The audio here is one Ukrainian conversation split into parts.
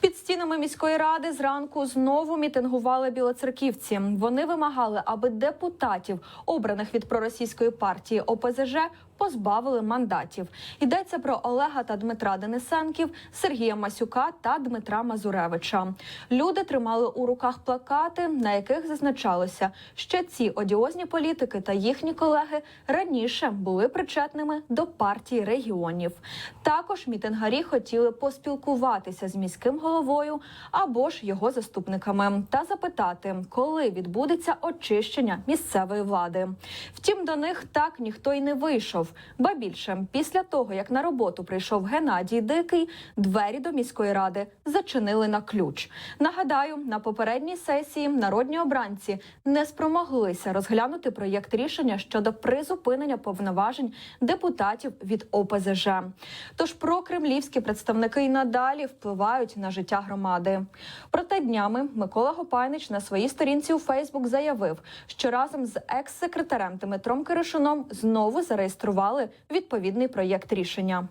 Під стінами міської ради зранку знову мітингували білоцерківці. Вони вимагали, аби депутатів, обраних від проросійської партії ОПЗЖ, позбавили мандатів. Йдеться про Олега та Дмитра Денисенків, Сергія Масюка та Дмитра Мазуревича. Люди тримали у руках плакати, на яких зазначалося, що ці одіозні політики та їхні колеги раніше були причетними до партії регіонів. Також мітингарі хотіли поспілкуватися з міським головою або ж його заступниками та запитати, коли відбудеться очищення місцевої влади. Втім, до них так ніхто й не вийшов. Ба більше, після того як на роботу прийшов Геннадій Дикий, двері до міської ради зачинили на ключ. Нагадаю, на попередній сесії народні обранці не спромоглися розглянути проєкт рішення щодо призупинення повноважень депутатів від ОПЗЖ. Тож прокремлівські представники й надалі впливають на життя громади. Проте днями Микола Гопайнич на своїй сторінці у Фейсбук заявив, що разом з екс-секретарем Дмитром Киришуном знову зареєстрували відповідний проєкт рішення.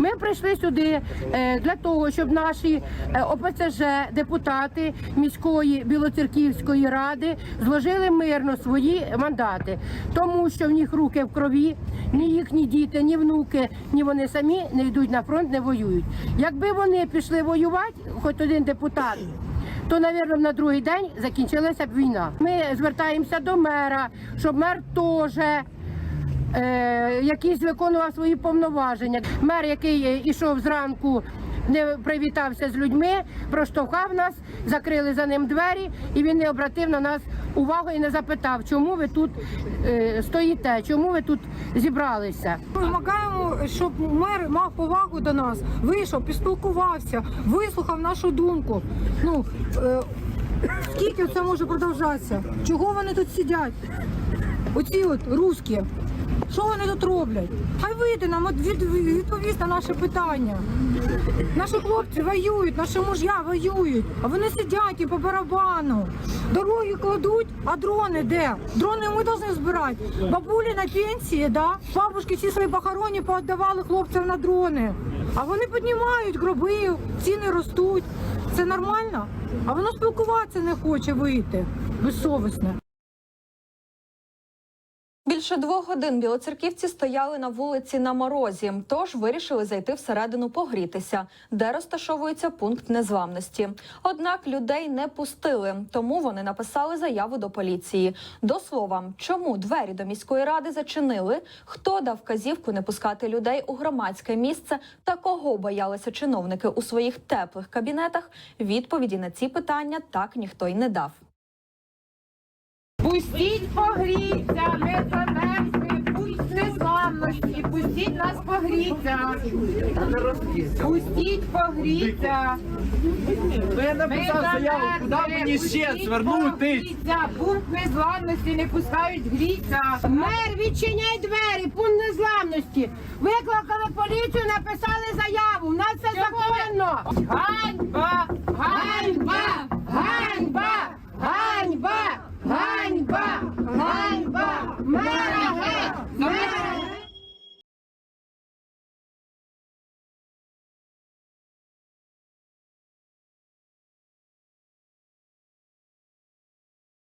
Ми прийшли сюди е, для того, щоб наші е, ОПЦЖ, депутати міської білоцерківської ради зложили мирно свої мандати, тому що в них руки в крові, ні їхні діти, ні внуки, ні вони самі не йдуть на фронт, не воюють. Якби вони пішли воювати, хоч один депутат. То, мабуть, на другий день закінчилася б війна. Ми звертаємося до мера, щоб мер теж якийсь виконував свої повноваження. Мер, який е, ішов зранку, не привітався з людьми, проштовхав нас, закрили за ним двері, і він не обратив на нас увагу і не запитав, чому ви тут е, стоїте, чому ви тут зібралися. Ми вимагаємо, щоб мер мав повагу до нас, вийшов, поспілкувався, вислухав нашу думку. Ну е, скільки це може продовжатися? Чого вони тут сидять? Оці от русські. Що вони тут роблять? Хай вийде нам відповість на наше питання. Наші хлопці воюють, наші муж'я воюють, а вони сидять і по барабану. Дороги кладуть, а дрони де? Дрони ми повинні збирати. Бабулі на пенсії, да? бабушки всі свої похороні пооддавали хлопцям на дрони. А вони піднімають гроби, ціни ростуть. Це нормально? А воно спілкуватися не хоче вийти. Безсовісне. Більше двох годин білоцерківці стояли на вулиці на морозі, тож вирішили зайти всередину погрітися, де розташовується пункт незламності. Однак людей не пустили, тому вони написали заяву до поліції. До слова, чому двері до міської ради зачинили, хто дав вказівку не пускати людей у громадське місце та кого боялися чиновники у своїх теплих кабінетах. Відповіді на ці питання так ніхто й не дав. Пустіть погріться, ми замерзли, пусть незламності, пустіть нас погріться. Пустіть погріться. Ну, я написав заяву, куди мені ще звернутись? Пункт незламності не пускають гріться. Мер, відчиняй двері, пункт незламності. Викликали поліцію, написали заяву.